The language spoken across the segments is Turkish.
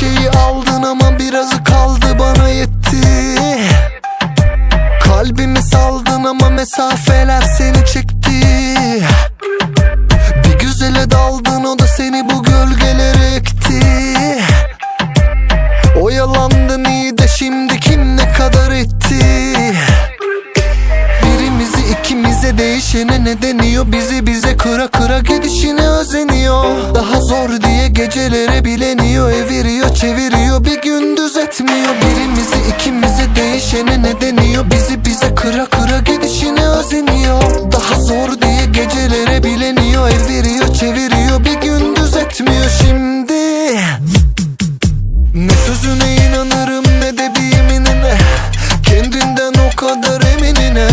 şeyi aldın ama birazı kaldı bana yetti. Kalbimi saldın ama mesafeler seni çekti. Değişene ne deniyor? Bizi bize kıra kıra gidişine özeniyor. Daha zor diye gecelere bileniyor. Eviriyor çeviriyor bir gündüz etmiyor Birimizi ikimize değişene ne deniyor? Bizi bize kıra kıra gidişine özeniyor. Daha zor diye gecelere bileniyor. Eviriyor çeviriyor bir gündüz etmiyor şimdi ne sözüne inanırım ne de bir yeminine Kendinden o kadar eminine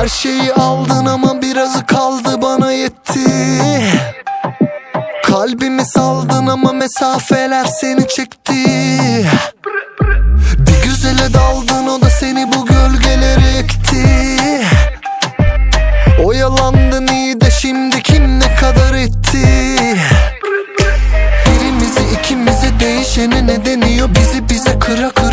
Her şeyi aldın ama birazı kaldı bana yetti. Kalbimi saldın ama mesafeler seni çekti. Bir güzele daldın o da seni bu gölgelere ekti. Oyalandın iyi de şimdi kim ne kadar etti? Birimizi ikimize değişene ne deniyor? Bizi bize kıra kıra